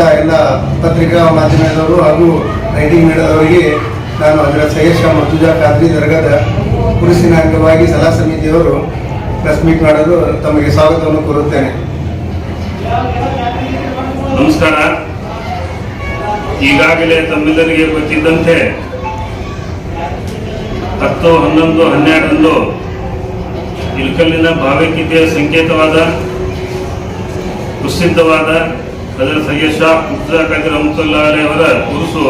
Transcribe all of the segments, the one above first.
ಎಲ್ಲ ಪತ್ರಿಕಾ ಮಾಧ್ಯಮದವರು ಹಾಗೂ ರೈಟಿಂಗ್ ಮೀಡಿಯಾದವರಿಗೆ ನಾನು ಅದರ ಸಹೇಶ ಮರ್ತುಜಾ ಖಾದ್ರಿ ದರ್ಗದ ಪುರುಷಿನ ಅಂಗವಾಗಿ ಸಲಹಾ ಸಮಿತಿಯವರು ಪ್ರೆಸ್ ಮೀಟ್ ಮಾಡಲು ತಮಗೆ ಸ್ವಾಗತವನ್ನು ಕೋರುತ್ತೇನೆ. ನಮಸ್ಕಾರ. ಈಗಾಗಲೇ ತಮ್ಮೆಲ್ಲರಿಗೆ ಗೊತ್ತಿದ್ದಂತೆ ಹತ್ತು, ಹನ್ನೊಂದು, ಹನ್ನೆರಡರಂದು ಇಲ್ಕಲ್ಲಿನ ಭಾವೈಕ್ಯತೆಯ ಸಂಕೇತವಾದ ಪ್ರಸಿದ್ಧವಾದ ಅದರ ಸಯ್ಯದ್ ಶಾ ಮುಕ್ತಾ ರಹಮತುಲ್ಲಾಹಿ ಅವರ ಕುರುಸು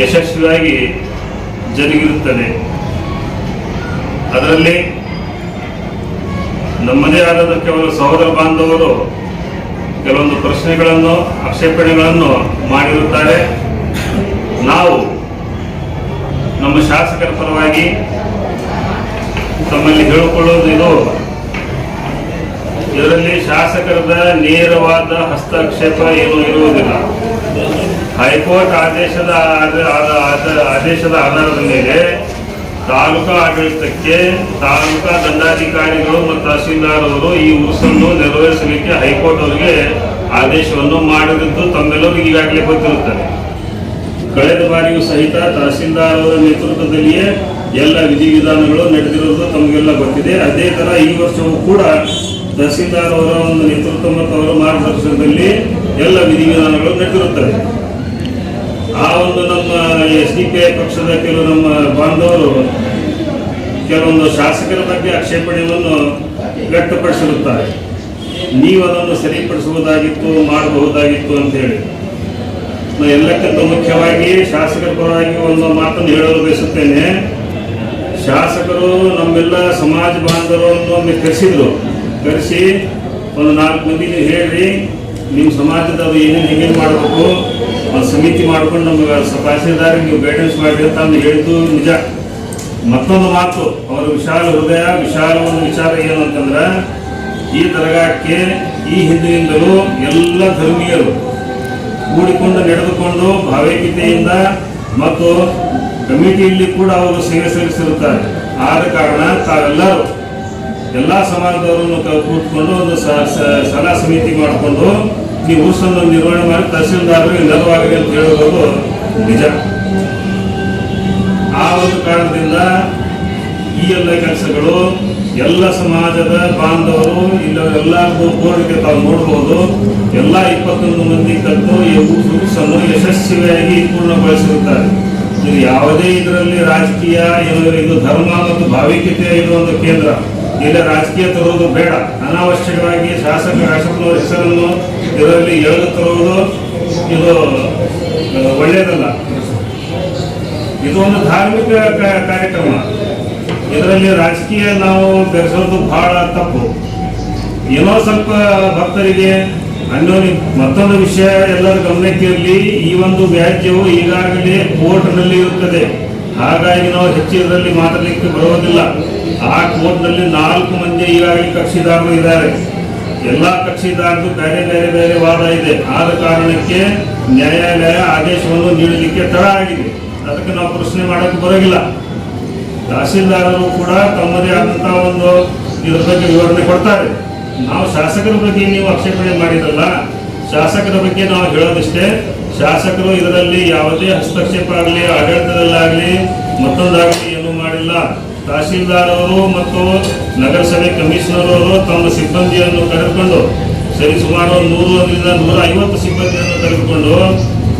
ಯಶಸ್ವಿಯಾಗಿ ಜರುಗಿರುತ್ತದೆ. ಅದರಲ್ಲಿ ನಮ್ಮದೇ ಆದ ಕೆಲವು ಸಹೋದರ ಬಾಂಧವರು ಕೆಲವೊಂದು ಪ್ರಶ್ನೆಗಳನ್ನು, ಆಕ್ಷೇಪಣೆಗಳನ್ನು ಮಾಡಿರುತ್ತಾರೆ. ನಾವು ನಮ್ಮ ಶಾಸಕರ ಪರವಾಗಿ ತಮ್ಮಲ್ಲಿ ಹೇಳಿಕೊಳ್ಳುವುದು ಇದು ಇದರಲ್ಲಿ ಶಾಸಕರದ ನೇರವಾದ ಹಸ್ತಕ್ಷೇಪ ಏನೂ ಇರುವುದಿಲ್ಲ. ಹೈಕೋರ್ಟ್ ಆದೇಶದ ಆದ- ಆದ- ಆದ- ಆದೇಶದ ಆಧಾರದ ಮೇಲೆ ತಾಲೂಕಾ ಆಡಳಿತಕ್ಕೆ ತಾಲೂಕಾ ದಂಡಾಧಿಕಾರಿಗಳು ಮತ್ತು ತಹಸೀಲ್ದಾರ್ ಅವರು ಈ ಉರುಸನ್ನು ನೆರವೇರಿಸಲಿಕ್ಕೆ ಹೈಕೋರ್ಟ್ ಅವರಿಗೆ ಆದೇಶವನ್ನು ಮಾಡಿದ್ದು ತಮ್ಮೆಲ್ಲರೂ ಈಗಾಗಲೇ ಗೊತ್ತಿರುತ್ತದೆ. ಕಳೆದ ಬಾರಿಯೂ ಸಹಿತ ತಹಸೀಲ್ದಾರ್ ಅವರ ನೇತೃತ್ವದಲ್ಲಿಯೇ ಎಲ್ಲ ವಿಧಿವಿಧಾನಗಳು ನಡೆದಿರುವುದು ತಮಗೆಲ್ಲ ಗೊತ್ತಿದೆ. ಅದೇ ತರ ಈ ವರ್ಷವೂ ಕೂಡ ತಹಸೀಲ್ದಾರ್ ಅವರ ಒಂದು ನೇತೃತ್ವ ಮತ್ತು ಅವರ ಮಾರ್ಗದರ್ಶನದಲ್ಲಿ ಎಲ್ಲ ವಿಧಿವಿಧಾನಗಳು ನಡೆದಿರುತ್ತವೆ. ಆ ಒಂದು ನಮ್ಮ ಎಸ್ ಡಿ ಪಿ ಐ ಪಕ್ಷದ ಕೆಲವು ನಮ್ಮ ಬಾಂಧವರು, ಕೆಲವೊಂದು ಶಾಸಕರ ಬಗ್ಗೆ ಆಕ್ಷೇಪಣೆಯನ್ನು ವ್ಯಕ್ತಪಡಿಸಿರುತ್ತಾರೆ. ನೀವು ಅದನ್ನು ಸರಿಪಡಿಸಬಹುದಾಗಿತ್ತು ಮಾಡಬಹುದಾಗಿತ್ತು ಅಂತ ಹೇಳಿ ನಾನು ಎಲ್ಲಕ್ಕಿಂತ ಮುಖ್ಯವಾಗಿ ಶಾಸಕರ ಪರವಾಗಿ ಒಂದು ಮಾತನ್ನು ಹೇಳಲು ಬಯಸುತ್ತೇನೆ. ಶಾಸಕರು ನಮ್ಮೆಲ್ಲ ಸಮಾಜ ಬಾಂಧವರನ್ನು ಕರೆಸಿದ್ರು ಕರೆಸಿ ಒಂದು ನಾಲ್ಕು ಮಂದಿಗೆ ನೀವು ಹೇಳ್ರಿ ನಿಮ್ಮ ಸಮಾಜದವರು ಏನೇನು ಹೇಗೇನು ಮಾಡಬೇಕು ಒಂದು ಸಮಿತಿ ಮಾಡ್ಕೊಂಡು ನಮ್ಗೆ ತಹಸೀಲ್ದಾರಿಗೆ ನೀವು ಗೈಡೆನ್ಸ್ ಮಾಡಿ ಅಂತ ಅಂದು ಹೇಳಿದ್ದು ನಿಜ. ಮತ್ತೊಂದು ಮಾತು, ಅವರ ವಿಶಾಲ ಹೃದಯ, ವಿಶಾಲ ಒಂದು ವಿಚಾರ ಏನು ಅಂತಂದ್ರೆ, ಈ ದರ್ಗಾಕ್ಕೆ ಈ ಹಿಂದಿನಿಂದಲೂ ಎಲ್ಲ ಧರ್ಮೀಯರು ಕೂಡಿಕೊಂಡು ನಡೆದುಕೊಂಡು ಭಾವೈಕ್ಯತೆಯಿಂದ ಮತ್ತು ಕಮಿಟಿಯಲ್ಲಿ ಕೂಡ ಅವರು ಸೇವೆ ಸಲ್ಲಿಸಿರುತ್ತಾರೆ. ಆದ ಕಾರಣ ತಾವೆಲ್ಲರೂ ಎಲ್ಲ ಸಮಾಜದವರನ್ನು ಕೂತ್ಕೊಂಡು ಒಂದು ಸಲಹಾ ಸಮಿತಿ ಮಾಡಿಕೊಂಡು ಈ ಉತ್ಸವ ನಿರ್ವಹಣೆ ಮಾಡಿ ತಹಸೀಲ್ದಾರರಿಗೆ ನೆರವಾಗಲಿ ಅಂತ ಹೇಳುವುದು ನಿಜ. ಆ ಒಂದು ಕಾರಣದಿಂದ ಈ ಎಲ್ಲ ಕೆಲಸಗಳು ಎಲ್ಲ ಸಮಾಜದ ಬಾಂಧವರು ಇಲ್ಲ ಎಲ್ಲ ಬೋರ್ಡ್ಗೆ ತಾವು ನೋಡಬಹುದು ಎಲ್ಲ ಇಪ್ಪತ್ತೊಂದು ಮಂದಿ ಕಲಿತು ಈ ಉತ್ಸವವನ್ನು ಯಶಸ್ವಿಯಾಗಿ ಪೂರ್ಣಗೊಳಿಸಿರುತ್ತಾರೆ. ಇದು ಯಾವುದೇ ಇದರಲ್ಲಿ ರಾಜಕೀಯ ಏನು ಇದು ಧರ್ಮ ಮತ್ತು ಭಾವಿಕತೆ ಒಂದು ಕೇಂದ್ರ. ಇಲ್ಲಿ, ರಾಜಕೀಯ ತರುವುದು ಬೇಡ. ಅನಾವಶ್ಯಕವಾಗಿ ಶಾಸಕ ಶಾಸಕರು ಹೆಸರನ್ನು ಇದರಲ್ಲಿ ಎಳೆದು ತರುವುದು ಇದು ಒಳ್ಳೆಯದಲ್ಲ ಇದು ಒಂದು ಧಾರ್ಮಿಕ ಕಾರ್ಯಕ್ರಮ. ಇದರಲ್ಲಿ ರಾಜಕೀಯ ನಾವು ಬೆರೆಸೋದು ಬಹಳ ತಪ್ಪು. ಏನೋ ಸ್ವಲ್ಪ ಭಕ್ತರಿಗೆ ಅನ್ಯೋನ್ಯ ಮತ್ತೊಂದು ವಿಷಯ ಎಲ್ಲರ ಗಮನಕ್ಕೆ ಇರಲಿ. ಈ ಒಂದು ವ್ಯಾಜ್ಯವು ಈಗಾಗಲೇ ಕೋರ್ಟ್ನಲ್ಲಿ ಇರುತ್ತದೆ. ಹಾಗಾಗಿ ನಾವು ಹೆಚ್ಚು ಇದರಲ್ಲಿ ಮಾತಾಡಲಿಕ್ಕೆ ಬರುವುದಿಲ್ಲ. ಆ ಕೋರ್ಟ್ನಲ್ಲಿ ನಾಲ್ಕು ಮಂದಿ ಈಗಾಗಲೇ ಕಕ್ಷಿದಾರರು ಇದ್ದಾರೆ. ಎಲ್ಲ ಕಕ್ಷಿದಾರರು ಬೇರೆ ಬೇರೆ ಬೇರೆ ವಾದ ಇದೆ. ಆದ ಕಾರಣಕ್ಕೆ ನ್ಯಾಯಾಲಯ ಆದೇಶವನ್ನು ನೀಡಲಿಕ್ಕೆ ತಡ ಆಗಿದೆ. ಅದಕ್ಕೆ ನಾವು ಪ್ರಶ್ನೆ ಮಾಡೋಕ್ಕೆ ಬರೋಗಿಲ್ಲ ತಹಸೀಲ್ದಾರರು ಕೂಡ ತಮ್ಮದೇ ಆದಂತಹ ಒಂದು ಇದ್ರ ಬಗ್ಗೆ ವಿವರಣೆ ಕೊಡ್ತಾರೆ. ನಾವು ಶಾಸಕರ ಬಗ್ಗೆ ನೀವು ಆಕ್ಷೇಪಣೆ ಮಾಡಿದ್ರಲ್ಲ ಶಾಸಕರ ಬಗ್ಗೆ ನಾವು ಹೇಳೋದಿಷ್ಟೇ, ಶಾಸಕರು ಇದರಲ್ಲಿ ಯಾವುದೇ ಹಸ್ತಕ್ಷೇಪ ಆಗಲಿ, ಆಡಳಿತದಲ್ಲಾಗಲಿ ಮತ್ತೊಂದಾಗಲಿ ಏನೂ ಮಾಡಿಲ್ಲ. ತಹಸೀಲ್ದಾರ್ ಅವರು ಮತ್ತು ನಗರಸಭೆ ಕಮಿಷನರ್ ಅವರು ತಮ್ಮ ಸಿಬ್ಬಂದಿಯನ್ನು ಕರೆದುಕೊಂಡು, ಸರಿ, ಸುಮಾರು ನೂರು ನೂರರಿಂದ ನೂರ ಐವತ್ತು ಸಿಬ್ಬಂದಿಯನ್ನು ಕರೆದುಕೊಂಡು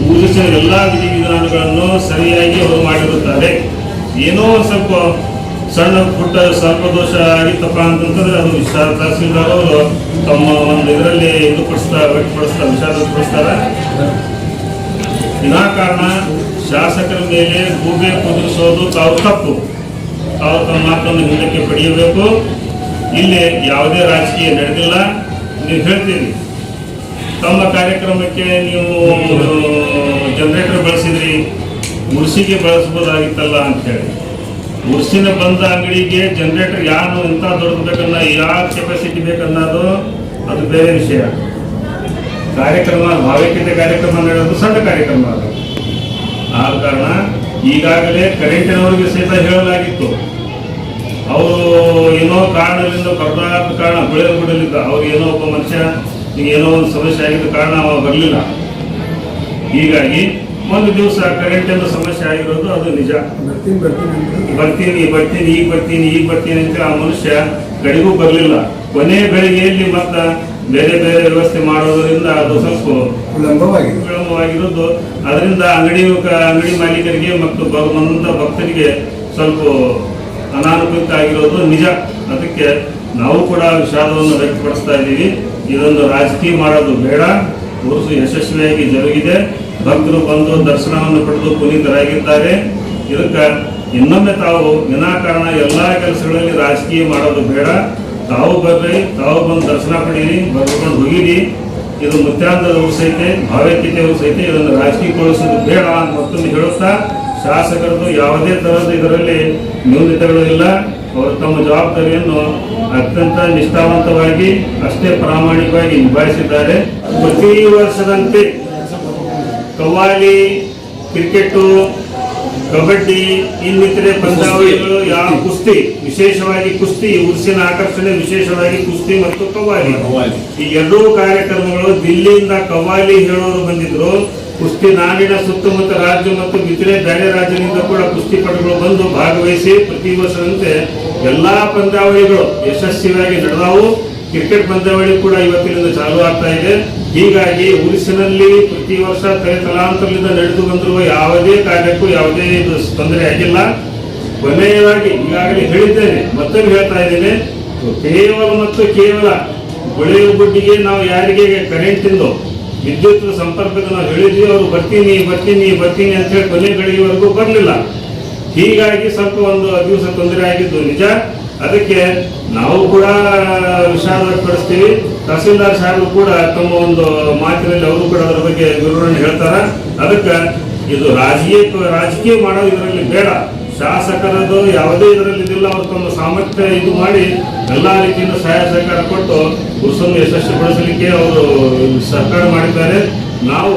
ಊರಿಸಿದ ಎಲ್ಲ ವಿಧಿವಿಧಾನಗಳನ್ನು ಸರಿಯಾಗಿ ಅವರು ಮಾಡಿರುತ್ತಾರೆ. ಏನೋ ಒಂದು ಸ್ವಲ್ಪ ಸಣ್ಣ ಪುಟ್ಟ ಸ್ವಲ್ಪ ದೋಷ ಆಗಿತ್ತಪ್ಪ ಅಂತಂತಂದ್ರೆ ಅದು ವಿಶಾಲ ತಹಸೀಲ್ದಾರ್ ಅವರು ತಮ್ಮ ಒಂದು ಇದರಲ್ಲಿ ಇದು ಪಡಿಸ್ತಾ ವ್ಯಕ್ತಪಡಿಸ್ತಾ ವಿಷಾದ ವ್ಯಕ್ತಪಡಿಸ್ತಾರೆ. ವಿನಾಕಾರಣ ಶಾಸಕರ ಮೇಲೆ ಗೂಬೆ ಕುದುರಿಸೋದು ತಾವು ತಪ್ಪು. ತಾವು ತಮ್ಮ ಮಾತನ್ನು ಹಿಂದಕ್ಕೆ ಪಡೆಯಬೇಕು. ಇಲ್ಲಿ ಯಾವುದೇ ರಾಜಕೀಯ ನಡೆದಿಲ್ಲ. ನೀವು ಹೇಳ್ತೀರಿ. ತಮ್ಮ ಕಾರ್ಯಕ್ರಮಕ್ಕೆ ನೀವು ಜನರೇಟರ್ ಬಳಸಿದ್ರಿ. ಮುರ್ಸಿಗೆ ಬಳಸ್ಬೋದಾಗಿತ್ತಲ್ಲ ಅಂತ ಹೇಳಿ. ಉರ್ಸಿನ ಬಂದ ಅಂಗಡಿಗೆ ಜನರೇಟರ್ ಯಾರು ಇಂಥ ದೊಡ್ಡದು ಬೇಕನ್ನ ಯಾವ ಕೆಪಾಸಿಟಿ ಬೇಕನ್ನೋದು ಅದು ಬೇರೆ ವಿಷಯ. ಕಾರ್ಯಕ್ರಮ, ಭಾವೈಕ್ಯತೆ ಕಾರ್ಯಕ್ರಮ ನಡೆಯೋದು ಸಣ್ಣ ಕಾರ್ಯಕ್ರಮ ಅದು. ಆದ ಕಾರಣ ಈಗಾಗಲೇ ಕರೆಂಟಿನವರಿಗೆ ಸಹಿತ ಹೇಳಲಾಗಿತ್ತು. ಅವರು ಏನೋ ಕಾರಣದಿಂದ ಬರ್ದಾದ ಕಾರಣ ಬೆಳೆದು ಬಿಡಲಿಲ್ಲ. ಅವ್ರು ಏನೋ ಒಬ್ಬ ಮನುಷ್ಯ ಏನೋ ಒಂದು ಸಮಸ್ಯೆ ಆಗಿದ್ದ ಕಾರಣ ಅವ ಬರಲಿಲ್ಲ. ಹೀಗಾಗಿ ಒಂದು ದಿವಸ ಕರೆಂಟಿನ ಸಮಸ್ಯೆ ಆಗಿರೋದು ಅದು ನಿಜ. ಬರ್ತೀನಿ ಬರ್ತೀನಿ ಅಂತ. ಬರ್ತೀನಿ ಬರ್ತೀನಿ ಈಗ ಬರ್ತೀನಿ ಈಗ ಬರ್ತೀನಿ ಅಂತ ಆ ಮನುಷ್ಯ ಕಡೆಗೂ ಬರಲಿಲ್ಲ. ಕೊನೆ ಬೆಳಿಗ್ಗೆಯಲ್ಲಿ ಮತ್ತ ಬೇರೆ ಬೇರೆ ವ್ಯವಸ್ಥೆ ಮಾಡೋದರಿಂದ ಅದು ಸ್ವಲ್ಪ ವಿಳಂಬವಾಗಿದೆ. ವಿಳಂಬವಾಗಿರೋದು ಅದರಿಂದ ಅಂಗಡಿ ಅಂಗಡಿ ಮಾಲೀಕರಿಗೆ ಮತ್ತು ಬಂದ ಭಕ್ತರಿಗೆ ಸ್ವಲ್ಪ ಅನಾನುಕೂಲಿತ ಆಗಿರೋದು ನಿಜ. ಅದಕ್ಕೆ ನಾವು ಕೂಡ ವಿಷಾದವನ್ನು ವ್ಯಕ್ತಪಡಿಸ್ತಾ ಇದ್ದೀವಿ. ಇದೊಂದು ರಾಜಕೀಯ ಮಾಡೋದು ಬೇಡ. ಉರುಸು ಯಶಸ್ವಿಯಾಗಿ ಜರುಗಿದೆ. ಭಕ್ತರು ಬಂದು ದರ್ಶನವನ್ನು ಪಡೆದು ಪುನೀತರಾಗಿದ್ದಾರೆ. ಇದಕ್ಕೆ ಇನ್ನೊಮ್ಮೆ ತಾವು ವಿನಾಕಾರಣ ಎಲ್ಲ ಕೆಲಸಗಳಲ್ಲಿ ರಾಜಕೀಯ ಮಾಡೋದು ಬೇಡ. ತಾವು ಬರ್ರಿ, ತಾವು ಬಂದು ದರ್ಶನ ಪಡೀರಿ ಬರ್ಕೊಂಡು ಹೋಗಿರಿ. ಇದು ಮುತ್ಯಾಂತದ ಸಹಿತ ಐತೆ ಭಾವೈಕ್ಯತೆ ಉತ್ಸ ಐತೆ ಇದನ್ನು ಬೇಡ ಅಂತ ಮತ್ತೊಂದು ಹೇಳುತ್ತಾ, ಶಾಸಕರದ್ದು ಯಾವುದೇ ತರಹದ ಇದರಲ್ಲಿ ನ್ಯೂನತೆಗಳು ಇಲ್ಲ. ಅವರು ತಮ್ಮ ಜವಾಬ್ದಾರಿಯನ್ನು ಅತ್ಯಂತ ನಿಷ್ಠಾವಂತವಾಗಿ, ಅಷ್ಟೇ ಪ್ರಾಮಾಣಿಕವಾಗಿ ನಿಭಾಯಿಸಿದ್ದಾರೆ. ಪ್ರತಿ ವರ್ಷದಂತೆ ಕವ್ವಾಲಿ, ಕ್ರಿಕೆಟು ಕಬಡ್ಡಿ ಇನ್ನಿತರೆ ಪಂದ್ಯಾವಳಿಗಳು ಯಾವ ಕುಸ್ತಿ? ವಿಶೇಷವಾಗಿ ಕುಸ್ತಿ ಉರ್ಸಿನ ಆಕರ್ಷಣೆ ವಿಶೇಷವಾಗಿ ಕುಸ್ತಿ ಮತ್ತು ಕವ್ವಾಲಿ. ಈ ಎರಡೂ ಕಾರ್ಯಕ್ರಮಗಳು ದಿಲ್ಲಿಯಿಂದ ಕವ್ವಾಲಿ ಹೇಳೋರು ಬಂದಿದ್ರು. ಕುಸ್ತಿ ನಾಡಿನ ಸುತ್ತಮುತ್ತ ರಾಜ್ಯ ಮತ್ತು ಇತರೆ ಬೇರೆ ರಾಜ್ಯದಿಂದ ಕೂಡ ಕುಸ್ತಿಪಟುಗಳು ಬಂದು ಭಾಗವಹಿಸಿ ಪ್ರತಿ ವರ್ಷದಂತೆ ಎಲ್ಲಾ ಪಂದ್ಯಾವಳಿಗಳು ಯಶಸ್ವಿಯಾಗಿ ನಡೆದವು. ಕ್ರಿಕೆಟ್ ಪಂದ್ಯಾವಳಿ ಕೂಡ ಇವತ್ತಿನಿಂದ ಚಾಲೂ ಆಗ್ತಾ ಇದೆ. ಹೀಗಾಗಿ ಉರಿಸಿನಲ್ಲಿ ಪ್ರತಿ ವರ್ಷ ತಲೆ ತಲಾಂತರದಿಂದ ನಡೆದು ಬಂದಿರುವ ಯಾವುದೇ ಕಾರ್ಯಕ್ಕೂ ಯಾವುದೇ ಇದು ತೊಂದರೆ ಆಗಿಲ್ಲ. ಕೊನೆಯದಾಗಿ ಈಗಾಗಲೇ ಹೇಳಿದ್ದೇನೆ, ಮತ್ತೊಮ್ಮೆ ಹೇಳ್ತಾ ಇದ್ದೇನೆ, ಕೇವಲ ಮತ್ತು ಕೇವಲ ಒಳ್ಳೆಯ ಗುಡ್ಡಿಗೆ ನಾವು ಯಾರಿಗೆ ಕರೆಂಟ್ ಇಂದು ವಿದ್ಯುತ್ ಸಂಪರ್ಕದ ನಾವು ಹೇಳಿದ್ವಿ, ಅವರು ಬರ್ತೀನಿ ಬರ್ತೀನಿ ಬರ್ತೀನಿ ಅಂತ ಹೇಳಿ ಕೊನೆ ಗಳಿಗೆವರೆಗೂ ಬರಲಿಲ್ಲ. ಹೀಗಾಗಿ ಸ್ವಲ್ಪ ಒಂದು ದಿವಸ ತೊಂದರೆ ಆಗಿದ್ದು ನಿಜ. ಅದಕ್ಕೆ ನಾವು ಕೂಡ ವಿಷಾದ ವ್ಯಕ್ತಪಡಿಸ್ತೀವಿ ತಹಸೀಲ್ದಾರ್ ಸಾಹೇಬರು ಕೂಡ ತಮ್ಮ ಒಂದು ಮಾತಿನಲ್ಲಿ ಅವರು ಕೂಡ ಅದರ ಬಗ್ಗೆ ವಿವರಣೆ ಹೇಳ್ತಾರ. ಅದಕ್ಕೆ ಇದು ರಾಜಕೀಯ ರಾಜಕೀಯ ಮಾಡೋದು ಇದರಲ್ಲಿ ಬೇಡ. ಶಾಸಕರದ್ದು ಯಾವುದೇ ಇದರಲ್ಲಿ ಇದಿಲ್ಲ. ಅವರು ತಮ್ಮ ಸಾಮರ್ಥ್ಯ ಇದು ಮಾಡಿ ಎಲ್ಲ ರೀತಿಯಿಂದ ಸಹಾಯ ಸಹಕಾರ ಕೊಟ್ಟು ಉತ್ಸವ ಯಶಸ್ವಿಗೊಳಿಸಲಿಕ್ಕೆ ಅವರು ಸಹಕಾರ ಮಾಡಿದ್ದಾರೆ. ನಾವು